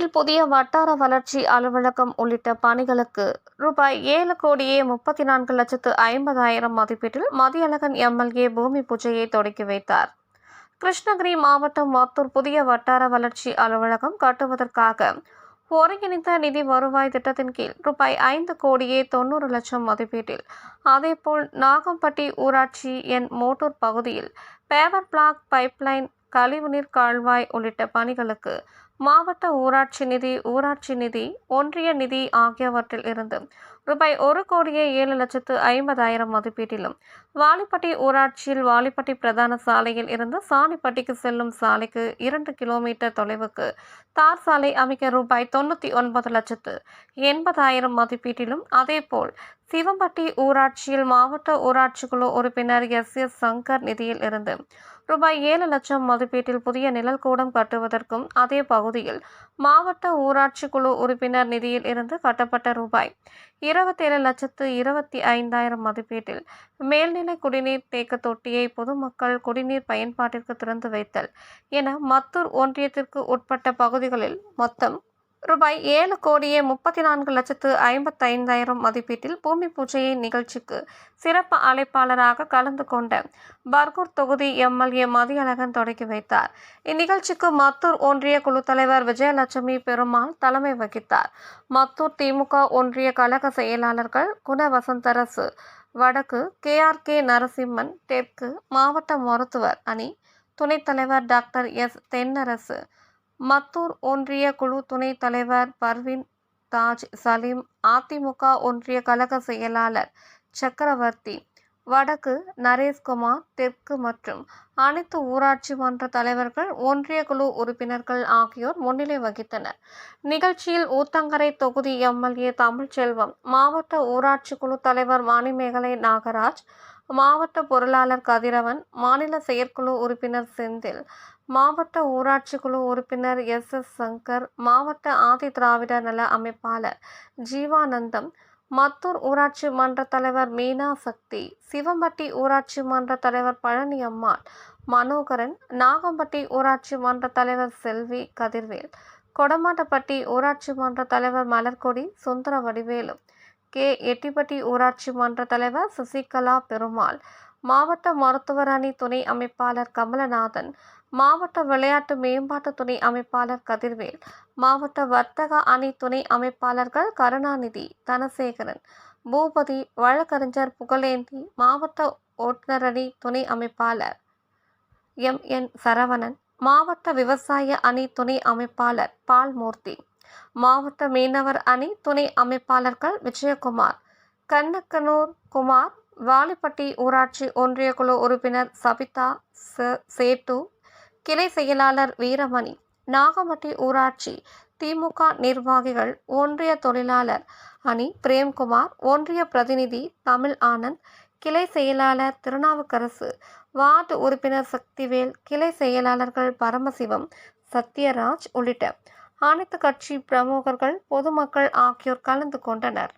மத்தூரில் புதிய வட்டார வளர்ச்சி அலுவலகம் உள்ளிட்ட பணிகளுக்கு ரூபாய் ஏழு கோடியே முப்பத்தி நான்கு லட்சத்து ஐம்பதாயிரம் மதிப்பீட்டில் மதியழகன் எம்எல்ஏ பூமி பூஜையை தொடக்கி வைத்தார். கிருஷ்ணகிரி மாவட்டம் மத்தூர் புதிய வட்டார வளர்ச்சி அலுவலகம் கட்டுவதற்காக ஒருங்கிணைந்த நிதி வருவாய் திட்டத்தின் கீழ் ரூபாய் ஐந்து கோடியே தொண்ணூறு லட்சம் மதிப்பீட்டில் அதேபோல் நாகம்பட்டி ஊராட்சி என் மோட்டூர் பகுதியில் பேவர் பிளாக் பைப்லைன் கழிவுநீர் கால்வாய் உள்ளிட்ட பணிகளுக்கு மாவட்ட ஊராட்சி நிதி ஊராட்சி நிதி ஒன்றிய நிதி ஆகியவற்றில் இருந்து ரூபாய் ஒரு கோடியே ஏழு லட்சத்து ஐம்பதாயிரம் மதிப்பீட்டிலும் வாலிப்பட்டி ஊராட்சியில் வாலிப்பட்டி பிரதான சாலையில் இருந்து சாணிப்பட்டிக்கு செல்லும் சாலைக்கு இரண்டு கிலோமீட்டர் தொலைவுக்கு தார் சாலை அமைக்க ரூபாய் தொண்ணூற்றி ஒன்பது லட்சத்து எண்பதாயிரம் மதிப்பீட்டிலும் அதேபோல் சிவம்பட்டி ஊராட்சியில் மாவட்ட ஊராட்சி குழு உறுப்பினர் எஸ் எஸ் சங்கர் நிதியில் இருந்து ரூபாய் ஏழு லட்சம் மதிப்பீட்டில் புதிய நிழல் கூடம் கட்டுவதற்கும் அதே பகுதியில் மாவட்ட ஊராட்சி குழு உறுப்பினர் நிதியில் இருந்து கட்டப்பட்ட ரூபாய் இருபத்தேழு லட்சத்து இருபத்தி ஐந்தாயிரம் மதிப்பீட்டில் மேல்நிலை குடிநீர் தேக்க தொட்டியை பொதுமக்கள் குடிநீர் பயன்பாட்டிற்கு திறந்து வைத்தல். என மத்தூர் ஒன்றியத்திற்கு உட்பட்ட பகுதிகளில் மொத்தம் ரூபாய் ஏழு கோடியே முப்பத்தி நான்கு லட்சத்து ஐம்பத்தைந்தாயிரம் மதிப்பீட்டில் பூமி பூஜையை நிகழ்ச்சிக்கு சிறப்பு அழைப்பாளராக கலந்து கொண்ட பர்கூர் தொகுதி எம்எல்ஏ மதியழகன் தொடங்கி வைத்தார். இந்நிகழ்ச்சிக்கு மத்தூர் ஒன்றிய குழு தலைவர் விஜயலட்சுமி பெருமாள் தலைமை வகித்தார். மத்தூர் திமுக ஒன்றிய கழக செயலாளர்கள் குண கே வடக்கு கேஆர்கே நரசிம்மன் தெற்கு மாவட்ட மருத்துவர் அணி துணைத் தலைவர் டாக்டர் எஸ் தென்னரசு மத்தூர் ஒன்றிய குழு துணைத் தலைவர் பர்வின் தாஜ் சலீம் அதிமுக ஒன்றிய கழக செயலாளர் சக்கரவர்த்தி வடக்கு நரேஷ்குமார் தெற்கு மற்றும் அனைத்து ஊராட்சி மன்ற தலைவர்கள் ஒன்றிய குழு உறுப்பினர்கள் ஆகியோர் முன்னிலை வகித்தனர். நிகழ்ச்சியில் ஊத்தங்கரை தொகுதி எம்எல்ஏ தமிழ்ச்செல்வம் மாவட்ட ஊராட்சி குழு தலைவர் மணிமேகலை நாகராஜ் மாவட்ட பொருளாளர் கதிரவன் மாநில செயற்குழு உறுப்பினர் செந்தில் மாவட்ட ஊராட்சி குழு உறுப்பினர் எஸ் எஸ் சங்கர் மாவட்ட ஆதி திராவிடர் நல அமைப்பாளர் ஜீவானந்தம் மத்தூர் ஊராட்சி மன்ற தலைவர் மீனா சக்தி சிவம்பட்டி ஊராட்சி மன்ற தலைவர் பழனி அம்மாள் மனோகரன் நாகம்பட்டி ஊராட்சி மன்ற தலைவர் செல்வி கதிர்வேல் கொடமாட்டப்பட்டி ஊராட்சி மன்ற தலைவர் மலர்கொடி சுந்தர வடிவேலு கே. எட்டிப்பட்டி ஊராட்சி மன்ற தலைவர் சசிகலா பெருமாள் மாவட்ட மருத்துவர் அணி துணை அமைப்பாளர் கமலநாதன் மாவட்ட விளையாட்டு மேம்பாட்டு துணை அமைப்பாளர் கதிர்வேல் மாவட்ட வர்த்தக அணி துணை அமைப்பாளர்கள் கருணாநிதி தனசேகரன் பூபதி வழக்கறிஞர் புகழேந்தி மாவட்ட ஓட்டுநர் அணி துணை அமைப்பாளர் எம். என். சரவணன் மாவட்ட விவசாய அணி துணை அமைப்பாளர் பால்மூர்த்தி மாவட்ட மீனவர் அணி துணை அமைப்பாளர்கள் விஜயகுமார் கண்ணக்கனூர் குமார் வாலிப்பட்டி ஊராட்சி ஒன்றிய குழு உறுப்பினர் சபிதா சேட்டு கிளை செயலாளர் வீரமணி நாகமட்டி ஊராட்சி திமுக நிர்வாகிகள் ஒன்றிய தொழிலாளர் அணி பிரேம்குமார் ஒன்றிய பிரதிநிதி தமிழ் ஆனந்த் கிளை செயலாளர் திருநாவுக்கரசு வார்டு உறுப்பினர் சக்திவேல் கிளை செயலாளர்கள் பரமசிவம் சத்யராஜ் உள்ளிட்ட அனைத்து கட்சி பிரமுகர்கள் பொதுமக்கள் ஆகியோர் கலந்து கொண்டனர்.